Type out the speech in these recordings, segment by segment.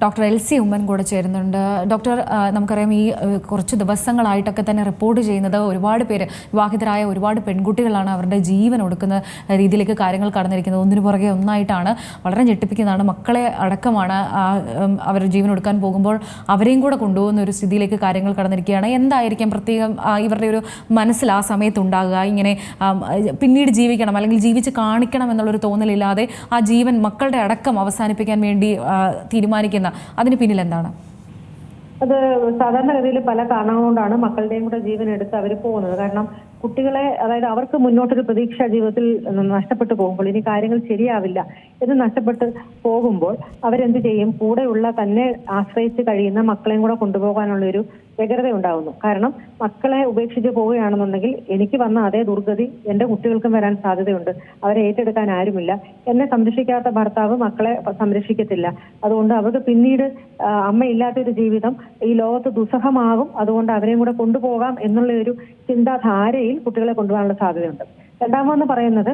Doctor L C Oommen കൂടെ ചേരുന്നുണ്ട്. Doctor നമുക്കറിയാം ഈ കുറച്ച് ദിവസങ്ങളായിട്ടൊക്കെ തന്നെ റിപ്പോർട്ട് ചെയ്യുന്നത് ഒരുപാട് പേര് വിവാഹിതരായ ഒരുപാട് പെൺകുട്ടികളാണ് അവരുടെ ജീവൻ ഒടുക്കുന്ന രീതിയിലേക്ക് കാര്യങ്ങൾ കടന്നിരിക്കുന്നത്. ഒന്നിനു പുറകെ ഒന്നായിട്ടാണ് വളരെ ഞെട്ടിപ്പിക്കുന്നതാണ്. മക്കളെ അടക്കമാണ് അവർ ജീവൻ ഒടുക്കാൻ പോകുമ്പോൾ അവരെയും കൂടെ കൊണ്ടുപോകുന്ന ഒരു സ്ഥിതിയിലേക്ക് കാര്യങ്ങൾ കടന്നിരിക്കുകയാണ്. എന്തായിരിക്കും പ്രത്യേകം ഇവരുടെ ഒരു മനസ്സിൽ ആ സമയത്ത് ഉണ്ടാകുക? ഇങ്ങനെ പിന്നീട് ജീവിക്കണം അല്ലെങ്കിൽ ജീവിച്ച് കാണിക്കണം എന്നുള്ളൊരു തോന്നലില്ലാതെ ആ ജീവൻ മക്കളുടെ അടക്കം അവസാനിപ്പിക്കാൻ വേണ്ടി ആ, അതിന് പിന്നിൽ എന്താണ്? അത് സാധാരണഗതിയിൽ പല കാരണങ്ങൾ കൊണ്ടാണ് മക്കളുടെയും കൂടെ ജീവൻ എടുത്ത് അവർ പോകുന്നത്. കാരണം കുട്ടികളെ അതായത് അവർക്ക് മുന്നോട്ടൊരു പ്രതീക്ഷ ജീവിതത്തിൽ നഷ്ടപ്പെട്ടു പോകുമ്പോൾ ഇനി കാര്യങ്ങൾ ശരിയാവില്ല എന്ന് നഷ്ടപ്പെട്ട് പോകുമ്പോൾ അവരെന്ത് ചെയ്യും? കൂടെയുള്ള തന്നെ ആശ്രയിച്ച് കഴിയുന്ന മക്കളെയും കൂടെ കൊണ്ടുപോകാനുള്ള ഒരു വ്യഗ്രത ഉണ്ടാവുന്നു കാരണം മക്കളെ ഉപേക്ഷിച്ച് പോവുകയാണെന്നുണ്ടെങ്കിൽ എനിക്ക് വന്ന അതേ ദുർഗതി എന്റെ കുട്ടികൾക്കും വരാൻ സാധ്യതയുണ്ട്. അവരെ ഏറ്റെടുക്കാൻ ആരുമില്ല. എന്നെ സംരക്ഷിക്കാത്ത ഭർത്താവ് മക്കളെ സംരക്ഷിക്കത്തില്ല. അതുകൊണ്ട് അവർക്ക് പിന്നീട് അമ്മയില്ലാത്തൊരു ജീവിതം ഈ ലോകത്ത് ദുസ്സഹമാകും. അതുകൊണ്ട് അവരെയും കൂടെ കൊണ്ടുപോകാം എന്നുള്ള ഒരു ചിന്താധാരയിൽ കുട്ടികളെ കൊണ്ടുപോകാനുള്ള സാധ്യതയുണ്ട്. രണ്ടാമതെന്ന് പറയുന്നത്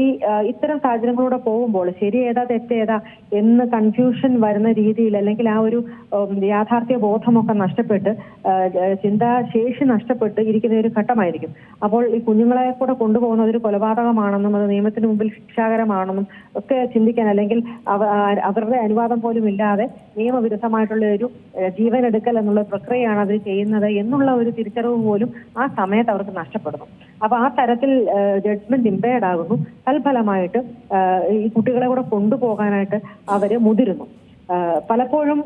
ഈ ഇത്തരം സാഹചര്യങ്ങളിലൂടെ പോകുമ്പോൾ ശരി ഏതാ തെറ്റേതാ എന്ന് കൺഫ്യൂഷൻ വരുന്ന രീതിയിൽ അല്ലെങ്കിൽ ആ ഒരു യാഥാർത്ഥ്യ ബോധമൊക്കെ നഷ്ടപ്പെട്ട് ചിന്താശേഷി നഷ്ടപ്പെട്ട് ഇരിക്കുന്ന ഒരു ഘട്ടമായിരിക്കും. അപ്പോൾ ഈ കുഞ്ഞുങ്ങളെ കൂടെ കൊണ്ടുപോകുന്ന ഒരു കൊലപാതകമാണെന്നും അത് നിയമത്തിന് മുമ്പിൽ ശിക്ഷാകരമാണെന്നും ഒക്കെ ചിന്തിക്കാൻ അല്ലെങ്കിൽ അവരുടെ അനുവാദം പോലും ഇല്ലാതെ നിയമവിരുദ്ധമായിട്ടുള്ള ഒരു ജീവൻ എടുക്കൽ എന്നുള്ള പ്രക്രിയയാണ് അവർ ചെയ്യുന്നത് എന്നുള്ള ഒരു തിരിച്ചറിവ് പോലും ആ സമയത്ത് അവർക്ക് നഷ്ടപ്പെടുന്നു. അപ്പൊ ആ തരത്തിൽ ജഡ്ജ്മെന്റ് ഇമ്പയർഡ് ആകുന്നു. തൽഫലമായിട്ട് ഈ കുട്ടികളെ കൂടെ കൊണ്ടുപോകാനായിട്ട് അവർ മുതിരുന്നു. പലപ്പോഴും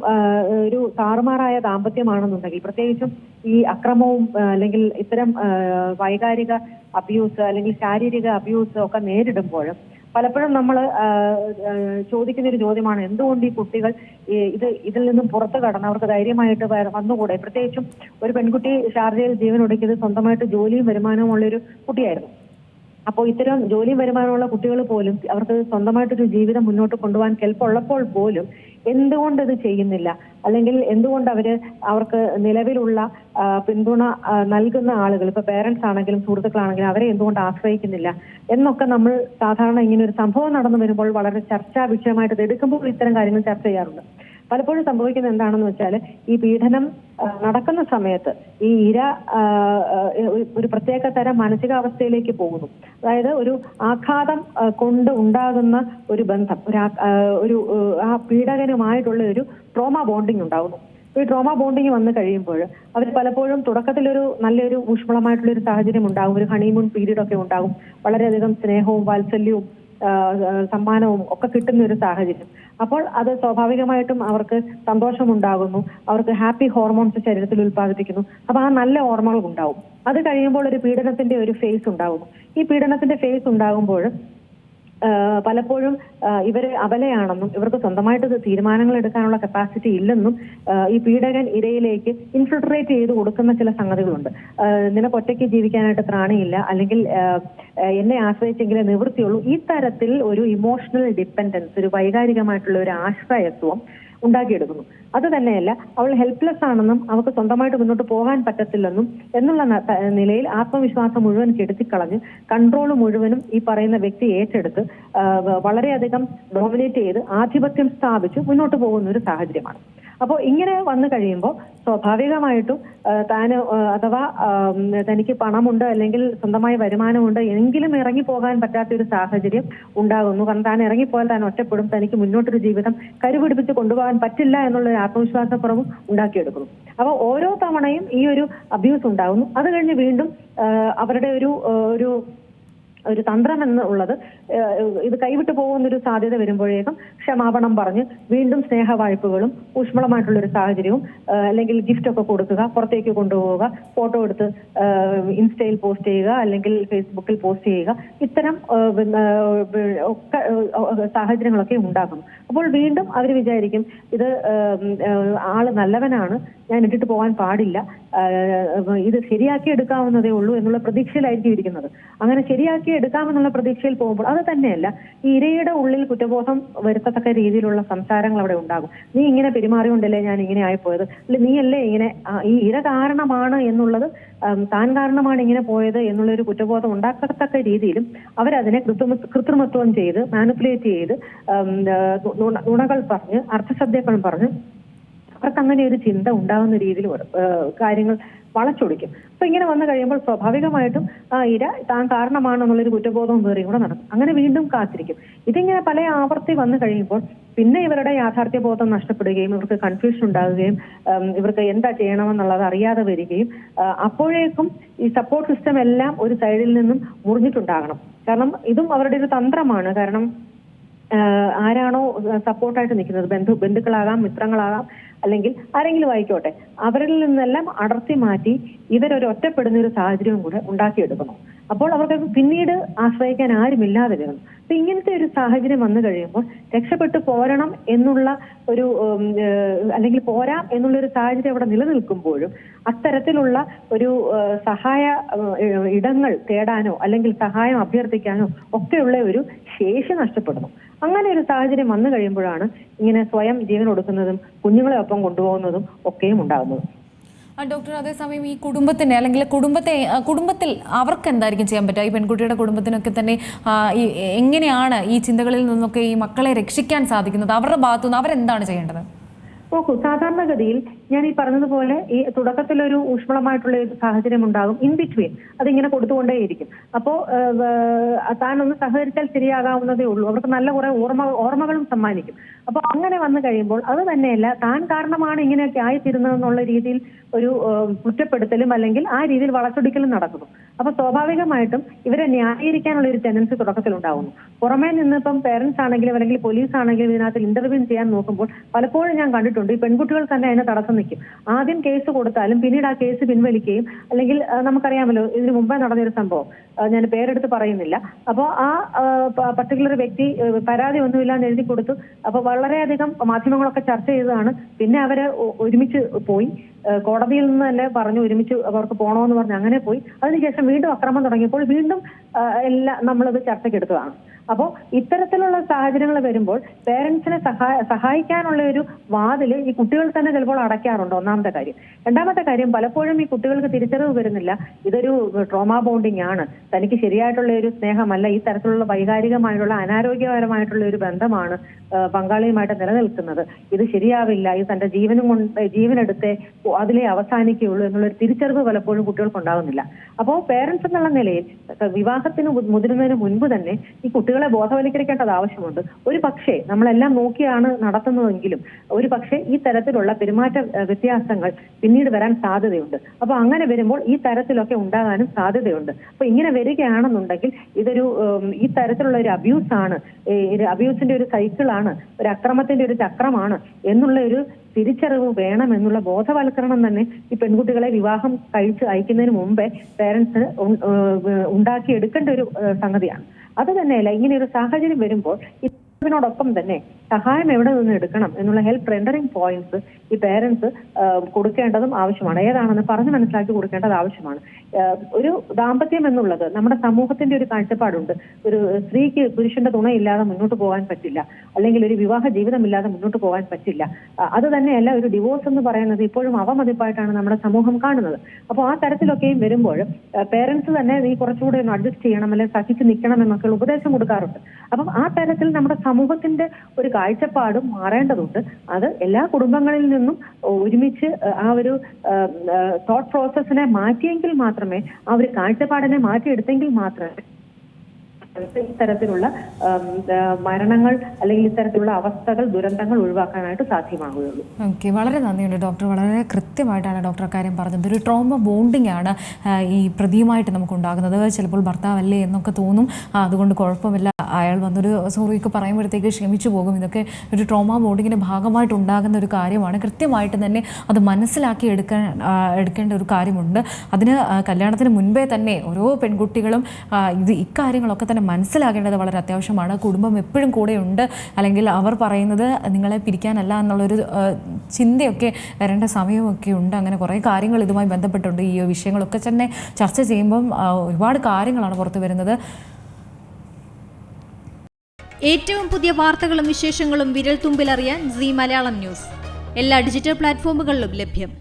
ഒരു താറുമാറായ ദാമ്പത്യമാണെന്നുണ്ടെങ്കിൽ പ്രത്യേകിച്ചും ഈ അക്രമവും അല്ലെങ്കിൽ ഇത്തരം വൈകാരിക അബ്യൂസ് അല്ലെങ്കിൽ ശാരീരിക അബ്യൂസ് ഒക്കെ നേരിടുമ്പോൾ പലപ്പോഴും നമ്മൾ ചോദിക്കുന്ന ഒരു ചോദ്യമാണ് എന്തുകൊണ്ട് ഈ കുട്ടികൾ ഇത് ഇതിൽ നിന്നും പുറത്തു കടന്ന് അവർക്ക് ധൈര്യമായിട്ട് വന്നുകൂടെ? പ്രത്യേകിച്ചും ഒരു പെൺകുട്ടി ഷാർജയിൽ ജീവൻ ഒടുക്കിയത് സ്വന്തമായിട്ട് ജോലിയും വരുമാനവും ഉള്ള ഒരു കുട്ടിയായിരുന്നു. അപ്പോൾ ഇത്തരം ജോലിയും വരുമാനമുള്ള കുട്ടികൾ പോലും അവർക്ക് സ്വന്തമായിട്ടൊരു ജീവിതം മുന്നോട്ട് കൊണ്ടുപോകാൻ കെൽപ്പുള്ളപ്പോൾ പോലും എന്തുകൊണ്ട് ഇത് ചെയ്യുന്നില്ല? അല്ലെങ്കിൽ എന്തുകൊണ്ട് അവർ അവർക്ക് നിലവിലുള്ള പിന്തുണ നൽകുന്ന ആളുകൾ ഇപ്പൊ പേരൻസ് ആണെങ്കിലും സുഹൃത്തുക്കളാണെങ്കിലും അവരെ എന്തുകൊണ്ട് ആശ്രയിക്കുന്നില്ല? എന്നൊക്കെ നമ്മൾ സാധാരണ ഇങ്ങനെ ഒരു സംഭവം നടന്നു വരുമ്പോൾ വളരെ ചർച്ചാ വിഷയമായിട്ട് എടുക്കുമ്പോൾ ഇത്തരം കാര്യങ്ങൾ ചർച്ച ചെയ്യാറുണ്ട്. പലപ്പോഴും സംഭവിക്കുന്നത് എന്താണെന്ന് വെച്ചാൽ ഈ പീഡനം നടക്കുന്ന സമയത്ത് ഈ ഇര ഒരു- പ്രത്യേക തരം മാനസികാവസ്ഥയിലേക്ക് പോകുന്നു. അതായത് ഒരു ആഘാതം കൊണ്ട് ഉണ്ടാകുന്ന ഒരു ബന്ധം ഒരു ആ- പീഡകനുമായിട്ടുള്ള ഒരു ട്രോമ ബോണ്ടിങ് ഉണ്ടാകുന്നു. ഈ ട്രോമ ബോണ്ടിങ് വന്നു കഴിയുമ്പോൾ അവർ പലപ്പോഴും തുടക്കത്തിലൊരു നല്ലൊരു ഊഷ്മളമായിട്ടുള്ള ഒരു സാഹചര്യം ഉണ്ടാകും. ഒരു ഹണിമൂൺ പീരീഡ് ഒക്കെ ഉണ്ടാകും. വളരെയധികം സ്നേഹവും വാത്സല്യവും സമ്മാനവും ഒക്കെ കിട്ടുന്ന ഒരു സാഹചര്യം. അപ്പോൾ അത് സ്വാഭാവികമായിട്ടും അവർക്ക് സന്തോഷമുണ്ടാകുന്നു. അവർക്ക് ഹാപ്പി ഹോർമോൺസ് ശരീരത്തിൽ ഉൽപ്പാദിപ്പിക്കുന്നു. അപ്പൊ ആ നല്ല ഓർമ്മകൾ ഉണ്ടാവും അത് കഴിയുമ്പോൾ ഒരു പീഡനത്തിന്റെ ഒരു ഫേസ് ഉണ്ടാകുന്നു. ഈ പീഡനത്തിന്റെ ഫേസ് ഉണ്ടാകുമ്പോൾ പലപ്പോഴും ഇവർ അബലയാണെന്നും ഇവർക്ക് സ്വന്തമായിട്ട് തീരുമാനങ്ങൾ എടുക്കാനുള്ള കപ്പാസിറ്റി ഇല്ലെന്നും ഈ പീഡകൻ ഇരയിലേക്ക് ഇൻഫിൽട്രേറ്റ് ചെയ്ത് കൊടുക്കുന്ന ചില സംഗതികളുണ്ട്. നിനക്ക് ഒറ്റയ്ക്ക് ജീവിക്കാനായിട്ട് ത്രാണിയില്ല അല്ലെങ്കിൽ എന്നെ ആശ്രയിച്ചെങ്കിലേ നിവൃത്തിയുള്ളൂ. ഈ തരത്തിൽ ഒരു ഇമോഷണൽ ഡിപ്പെൻഡൻസ് ഒരു വൈകാരികമായിട്ടുള്ള ഒരു ആശ്രയത്വം ഉണ്ടാക്കിയെടുക്കുന്നു. അത് തന്നെയല്ല അവൾ ഹെൽപ്ലെസ് ആണെന്നും അവൾക്ക് സ്വന്തമായിട്ട് മുന്നോട്ട് പോകാൻ പറ്റത്തില്ലെന്നും എന്നുള്ള നിലയിൽ ആത്മവിശ്വാസം മുഴുവൻ കെടുത്തിക്കളഞ്ഞ് കൺട്രോൾ മുഴുവനും ഈ പറയുന്ന വ്യക്തി ഏറ്റെടുത്ത് വളരെയധികം ഡോമിനേറ്റ് ചെയ്ത് ആധിപത്യം സ്ഥാപിച്ച് മുന്നോട്ട് പോകുന്ന ഒരു സാഹചര്യമാണ്. അപ്പോൾ ഇങ്ങനെ വന്നു കഴിയുമ്പോൾ സ്വാഭാവികമായിട്ടും താൻ അഥവാ തനിക്ക് പണമുണ്ട് അല്ലെങ്കിൽ സ്വന്തമായ വരുമാനമുണ്ട് എങ്കിലും ഇറങ്ങി പോകാൻ പറ്റാത്ത ഒരു സാഹചര്യം ഉണ്ടാകുന്നു. കാരണം താൻ ഇറങ്ങിപ്പോയാൽ താൻ ഒറ്റപ്പെടും. തനിക്ക് മുന്നോട്ടൊരു ജീവിതം കരുപിടിപ്പിച്ച് കൊണ്ടുപോകാൻ പറ്റില്ല എന്നുള്ള ആത്മവിശ്വാസക്കുറവും ഉണ്ടാക്കിയെടുക്കുന്നു. അപ്പോൾ ഓരോ തവണയും ഈ ഒരു അബ്യൂസ് ഉണ്ടാകുന്നു. അത് കഴിഞ്ഞ് വീണ്ടും അവരുടെ ഒരു ഒരു ഒരു തന്ത്രം എന്നുള്ളത് ഏഹ്, ഇത് കൈവിട്ടു പോകുന്ന ഒരു സാധ്യത വരുമ്പോഴേക്കും ക്ഷമാപണം പറഞ്ഞ് വീണ്ടും സ്നേഹവായ്പകളും ഊഷ്മളമായിട്ടുള്ള ഒരു സാഹചര്യവും അല്ലെങ്കിൽ ഗിഫ്റ്റ് ഒക്കെ കൊടുക്കുക പുറത്തേക്ക് കൊണ്ടുപോവുക ഫോട്ടോ എടുത്ത് ഇൻസ്റ്റയിൽ പോസ്റ്റ് ചെയ്യുക അല്ലെങ്കിൽ ഫേസ്ബുക്കിൽ പോസ്റ്റ് ചെയ്യുക ഇത്തരം ഒക്കെ സാഹചര്യങ്ങളൊക്കെ ഉണ്ടാകും. അപ്പോൾ വീണ്ടും അവർ വിചാരിക്കും ഇത് ആൾ നല്ലവനാണ് ഞാൻ ഇട്ടിട്ട് പോകാൻ പാടില്ല ഇത് ശരിയാക്കി എടുക്കാവുന്നതേ ഉള്ളൂ എന്നുള്ള പ്രതീക്ഷയിലായിരിക്കും ഇരിക്കുന്നത്. അങ്ങനെ ശരിയാക്കി എടുക്കാമെന്നുള്ള പ്രതീക്ഷയിൽ പോകുമ്പോൾ അത് തന്നെയല്ല ഈ ഇരയുടെ ഉള്ളിൽ കുറ്റബോധം വരുത്തത്തക്ക രീതിയിലുള്ള സംസാരങ്ങൾ അവിടെ ഉണ്ടാകും. നീ ഇങ്ങനെ പെരുമാറിയുണ്ടല്ലേ ഞാൻ ഇങ്ങനെ ആയിപ്പോയത്? അല്ലെ നീയല്ലേ ഇങ്ങനെ ഈ ഇര കാരണമാണ് എന്നുള്ളത് താൻ കാരണമാണ് ഇങ്ങനെ പോയത് എന്നുള്ള ഒരു കുറ്റബോധം ഉണ്ടാക്കത്തക്ക രീതിയിലും അവരതിനെ കൃത്രിമ കൃത്രിമത്വം ചെയ്ത് മാനിപ്പുലേറ്റ് ചെയ്ത് നുണകൾ പറഞ്ഞ് അർത്ഥസത്യങ്ങൾ പറഞ്ഞ് അവർക്ക് അങ്ങനെ ഒരു ചിന്ത ഉണ്ടാകുന്ന രീതിയിൽ കാര്യങ്ങൾ വളച്ചൊടിക്കും. അപ്പൊ ഇങ്ങനെ വന്നു കഴിയുമ്പോൾ സ്വാഭാവികമായിട്ടും ആ ഇര താൻ കാരണമാണെന്നുള്ളൊരു കുറ്റബോധവും വേറെയും കൂടെ നടക്കും. അങ്ങനെ വീണ്ടും കാത്തിരിക്കും. ഇതിങ്ങനെ പല ആവർത്തി വന്നു കഴിയുമ്പോൾ പിന്നെ ഇവരുടെ യാഥാർത്ഥ്യബോധം നഷ്ടപ്പെടുകയും ഇവർക്ക് കൺഫ്യൂഷൻ ഉണ്ടാകുകയും ഇവർക്ക് എന്താ ചെയ്യണമെന്നുള്ളത് അറിയാതെ വരികയും അപ്പോഴേക്കും ഈ സപ്പോർട്ട് സിസ്റ്റം എല്ലാം ഒരു സൈഡിൽ നിന്നും മുറിഞ്ഞിട്ടുണ്ടാകണം. കാരണം ഇതും അവരുടെ ഒരു തന്ത്രമാണ്. കാരണം ആരാണോ സപ്പോർട്ടായിട്ട് നിൽക്കുന്നത്. ബന്ധു ബന്ധുക്കളാകാം മിത്രങ്ങളാകാം അല്ലെങ്കിൽ ആരെങ്കിലും ആയിക്കോട്ടെ അവരിൽ നിന്നെല്ലാം അടർത്തി മാറ്റി ഇവരൊരു ഒറ്റപ്പെടുന്ന ഒരു സാഹചര്യവും കൂടെ ഉണ്ടാക്കിയെടുക്കുന്നു. അപ്പോൾ അവർക്ക് പിന്നീട് ആശ്രയിക്കാൻ ആരുമില്ലാതെ വരുന്നു അപ്പൊ ഇങ്ങനത്തെ ഒരു സാഹചര്യം വന്നു കഴിയുമ്പോൾ രക്ഷപ്പെട്ടു പോരണം എന്നുള്ള ഒരു അല്ലെങ്കിൽ പോരാം എന്നുള്ള ഒരു സാഹചര്യം അവിടെ നിലനിൽക്കുമ്പോഴും അത്തരത്തിലുള്ള ഒരു സഹായ ഇടങ്ങൾ തേടാനോ അല്ലെങ്കിൽ സഹായം അഭ്യർത്ഥിക്കാനോ ഒക്കെയുള്ള ഒരു ശേഷി നഷ്ടപ്പെടുന്നു. അങ്ങനെ ഒരു സാഹചര്യം വന്നു കഴിയുമ്പോഴാണ് ഇങ്ങനെ സ്വയം ജീവൻ കൊടുക്കുന്നതും കുഞ്ഞുങ്ങളെ ഒപ്പം കൊണ്ടുപോകുന്നതും ഒക്കെയും ഉണ്ടാകുന്നത്. ഡോക്ടർ അതേസമയം ഈ കുടുംബത്തിന് അല്ലെങ്കിൽ കുടുംബത്തെ കുടുംബത്തിൽ അവർക്ക് എന്തായിരിക്കും ചെയ്യാൻ പറ്റുക? ഈ പെൺകുട്ടിയുടെ കുടുംബത്തിനൊക്കെ തന്നെ എങ്ങനെയാണ് ഈ ചിന്തകളിൽ നിന്നൊക്കെ ഈ മക്കളെ രക്ഷിക്കാൻ സാധിക്കുന്നത്? അവരുടെ ഭാഗത്തുനിന്ന് അവരെന്താണ് ചെയ്യേണ്ടത്? നോക്കൂ സാധാരണഗതിയിൽ ഞാൻ ഈ പറഞ്ഞതുപോലെ ഈ തുടക്കത്തിൽ ഒരു ഊഷ്മളമായിട്ടുള്ള ഒരു സാഹചര്യം ഉണ്ടാകും ഇൻ ബിറ്റ്വീൻ അതിങ്ങനെ കൊടുത്തുകൊണ്ടേയിരിക്കും. അപ്പോ താൻ ഒന്ന് സഹകരിച്ചാൽ ശരിയാകാവുന്നതേ ഉള്ളൂ. അവർക്ക് നല്ല കുറെ ഓർമ്മ ഓർമ്മകളും സമ്മാനിക്കും. അപ്പൊ അങ്ങനെ വന്നു കഴിയുമ്പോൾ അത് തന്നെയല്ല താൻ കാരണമാണ് ഇങ്ങനെയൊക്കെ ആയിത്തീരുന്നതെന്നുള്ള രീതിയിൽ ഒരു കുറ്റപ്പെടുത്തലും അല്ലെങ്കിൽ ആ രീതിയിൽ വളച്ചൊടിക്കലും നടക്കുന്നു. അപ്പൊ സ്വാഭാവികമായിട്ടും ഇവരെ ന്യായീകരിക്കാനുള്ള ഒരു ടെൻഡൻസി തുടക്കത്തിൽ ഉണ്ടാവുന്നു പുറമേ നിന്ന് ഇപ്പം പേരൻസ് ആണെങ്കിലും അല്ലെങ്കിൽ പോലീസ് ആണെങ്കിലും ഇതിനകത്ത് ഇന്റർവ്യൂ ചെയ്യാൻ നോക്കുമ്പോൾ പലപ്പോഴും ഞാൻ കണ്ടിട്ടുണ്ട് ഈ പെൺകുട്ടികൾ തന്നെ അതിനെ തടസ്സം നിൽക്കും. ആദ്യം കേസ് കൊടുത്താലും പിന്നീട് ആ കേസ് പിൻവലിക്കുകയും അല്ലെങ്കിൽ നമുക്കറിയാമല്ലോ ഇതിനു മുമ്പേ നടന്നൊരു സംഭവം. ഞാൻ പേരെടുത്ത് പറയുന്നില്ല. അപ്പോൾ ആ പർട്ടിക്കുലർ വ്യക്തി പരാതി ഒന്നുമില്ലാന്ന് എഴുതി കൊടുത്തു. അപ്പൊ വളരെയധികം മാധ്യമങ്ങളൊക്കെ ചർച്ച ചെയ്തതാണ്. പിന്നെ അവർ ഒരുമിച്ച് പോയി. കോടതിയിൽ നിന്ന് തന്നെ പറഞ്ഞു ഒരുമിച്ച് അവർക്ക് പോകണമെന്ന് പറഞ്ഞു അങ്ങനെ പോയി. അതിനുശേഷം വീണ്ടും അക്രമം തുടങ്ങിയപ്പോൾ വീണ്ടും എല്ലാം നമ്മളത് ചർച്ചയ്ക്കെടുത്തതാണ് അപ്പോൾ ഇത്തരത്തിലുള്ള സാഹചര്യങ്ങൾ വരുമ്പോൾ പേരൻസിനെ സഹായ സഹായിക്കാനുള്ള ഒരു വാതിൽ ഈ കുട്ടികൾ തന്നെ ചിലപ്പോൾ അടയ്ക്കാറുണ്ട് ഒന്നാമത്തെ കാര്യം. രണ്ടാമത്തെ കാര്യം പലപ്പോഴും ഈ കുട്ടികൾക്ക് തിരിച്ചറിവ് വരുന്നില്ല. ഇതൊരു ട്രോമാ ബോണ്ടിങ് ആണ്. തനിക്ക് ശരിയായിട്ടുള്ള ഒരു സ്നേഹമല്ല. ഈ തരത്തിലുള്ള വൈകാരികമായിട്ടുള്ള അനാരോഗ്യപരമായിട്ടുള്ള ഒരു ബന്ധമാണ് പങ്കാളിയുമായിട്ട് നിലനിൽക്കുന്നത്. ഇത് ശരിയാവില്ല. ഇത് തന്റെ ജീവനും കൊണ്ട് ജീവനെടുത്തേ അതിലേ അവസാനിക്കുകയുള്ളൂ എന്നുള്ളൊരു തിരിച്ചറിവ് പലപ്പോഴും കുട്ടികൾക്ക് ഉണ്ടാകുന്നില്ല അപ്പോൾ പേരൻസ് എന്നുള്ള നിലയിൽ വിവാഹത്തിന് മുതിരുന്നതിന് മുൻപ് തന്നെ ഈ കുട്ടികളെ ബോധവൽക്കരിക്കേണ്ടത് ആവശ്യമുണ്ട്. ഒരു പക്ഷേ നമ്മളെല്ലാം നോക്കിയാണ് നടത്തുന്നതെങ്കിലും ഒരു പക്ഷേ ഈ തരത്തിലുള്ള പെരുമാറ്റ വ്യത്യാസങ്ങൾ പിന്നീട് വരാൻ സാധ്യതയുണ്ട്. അപ്പൊ അങ്ങനെ വരുമ്പോൾ ഈ തരത്തിലൊക്കെ ഉണ്ടാകാനും സാധ്യതയുണ്ട്. അപ്പൊ ഇങ്ങനെ വരികയാണെന്നുണ്ടെങ്കിൽ ഇതൊരു ഈ തരത്തിലുള്ള ഒരു അബ്യൂസ് ആണ് അബ്യൂസിന്റെ ഒരു സൈക്കിളാണ് ഒരു അക്രമത്തിന്റെ ഒരു ചക്രമാണ് എന്നുള്ള ഒരു തിരിച്ചറിവ് വേണം എന്നുള്ള ബോധവൽക്കരണം തന്നെ ഈ പെൺകുട്ടികളെ വിവാഹം കഴിച്ച് അയക്കുന്നതിന് മുമ്പേ പേരൻസ് ഉണ്ടാക്കിയെടുക്കേണ്ട ഒരു സംഗതിയാണ്. അത് തന്നെയല്ല ഇങ്ങനെ ഒരു സാഹചര്യം വരുമ്പോൾ ഇതിനോടൊപ്പം തന്നെ സഹായം എവിടെ നിന്ന് എടുക്കണം എന്നുള്ള ഹെൽപ്പ് റെൻഡറിങ് പോയിന്റ്സ് ഈ പേരൻസ് കൊടുക്കേണ്ടതും ആവശ്യമാണ്. ഏതാണെന്ന് പറഞ്ഞ് മനസ്സിലാക്കി കൊടുക്കേണ്ടത് ആവശ്യമാണ്. ഒരു ദാമ്പത്യം എന്നുള്ളത് നമ്മുടെ സമൂഹത്തിന്റെ ഒരു കാഴ്ചപ്പാടുണ്ട്. ഒരു സ്ത്രീക്ക് പുരുഷന്റെ തുണയില്ലാതെ മുന്നോട്ട് പോകാൻ പറ്റില്ല. അല്ലെങ്കിൽ ഒരു വിവാഹ ജീവിതമില്ലാതെ മുന്നോട്ട് പോകാൻ പറ്റില്ല. അത് തന്നെയല്ല ഒരു ഡിവോഴ്സ് എന്ന് പറയുന്നത് ഇപ്പോഴും അവമതിപ്പായിട്ടാണ് നമ്മുടെ സമൂഹം കാണുന്നത്. അപ്പോൾ ആ തരത്തിലൊക്കെയും വരുമ്പോൾ പേരൻസ് തന്നെ നീ കുറച്ചുകൂടെ ഒന്ന് അഡ്ജസ്റ്റ് ചെയ്യണം അല്ലെങ്കിൽ സഹിച്ച് നിൽക്കണം എന്നൊക്കെ ഉപദേശം കൊടുക്കാറുണ്ട്. അപ്പം ആ തരത്തിൽ നമ്മുടെ സമൂഹത്തിന്റെ ഒരു കാഴ്ചപ്പാടും മാറേണ്ടതുണ്ട്. അത് എല്ലാ കുടുംബങ്ങളിൽ നിന്നും ഒരുമിച്ച് ആ ഒരു തോട്ട് പ്രോസസ്സിനെ മാറ്റിയെങ്കിൽ മാത്രമേ ആ ഒരു കാഴ്ചപ്പാടിനെ മാറ്റിയെടുത്തെങ്കിൽ മാത്രമേ ഇത്തരത്തിലുള്ള തരത്തിലുള്ള മരണങ്ങൾ അല്ലെങ്കിൽ ഇത്തരത്തിലുള്ള അവസ്ഥകൾ ദുരന്തങ്ങൾ ഒഴിവാക്കാനായിട്ട് സാധ്യമാകുകയുള്ളൂ ഓക്കെ വളരെ നന്ദിയുണ്ട് ഡോക്ടർ. വളരെ കൃത്യമായിട്ടാണ് ഡോക്ടർ കാര്യം പറഞ്ഞത്. ഒരു ട്രോമ ബോണ്ടിങ് ആണ് ഈ പ്രതിയുമായിട്ട് നമുക്ക് ഉണ്ടാകുന്നത് ചിലപ്പോൾ ഭർത്താവല്ലേ എന്നൊക്കെ തോന്നും. അതുകൊണ്ട് കുഴപ്പമില്ല. അയാൾ വന്നൊരു സോറിയൊക്കെ പറയുമ്പോഴത്തേക്ക് ക്ഷമിച്ചു പോകും. ഇതൊക്കെ ഒരു ട്രോമ ബോണ്ടിങ്ങിന്റെ ഭാഗമായിട്ട് ഉണ്ടാകുന്ന ഒരു കാര്യമാണ്. കൃത്യമായിട്ട് തന്നെ അത് മനസ്സിലാക്കി എടുക്കാൻ എടുക്കേണ്ട ഒരു കാര്യമുണ്ട്. അതിന് കല്യാണത്തിന് മുൻപേ തന്നെ ഓരോ പെൺകുട്ടികളും ഇത് ഇക്കാര്യങ്ങളൊക്കെ തന്നെ മനസ്സിലാക്കേണ്ടത് വളരെ അത്യാവശ്യമാണ്. കുടുംബം എപ്പോഴും കൂടെയുണ്ട്. അല്ലെങ്കിൽ അവർ പറയുന്നത് നിങ്ങളെ പിരിക്കാനല്ല എന്നുള്ളൊരു ചിന്തയൊക്കെ വരേണ്ട സമയമൊക്കെ ഉണ്ട്. അങ്ങനെ കുറേ കാര്യങ്ങൾ ഇതുമായി ബന്ധപ്പെട്ടുണ്ട്. ഈ വിഷയങ്ങളൊക്കെ തന്നെ ചർച്ച ചെയ്യുമ്പം ഒരുപാട് കാര്യങ്ങളാണ് പുറത്തു വരുന്നത്. ഏറ്റവും പുതിയ വാർത്തകളും വിശേഷങ്ങളും വിരൽ തുമ്പിലറിയാൻ സി മലയാളം ന്യൂസ്. എല്ലാ ഡിജിറ്റൽ പ്ലാറ്റ്ഫോമുകളിലും ലഭ്യം.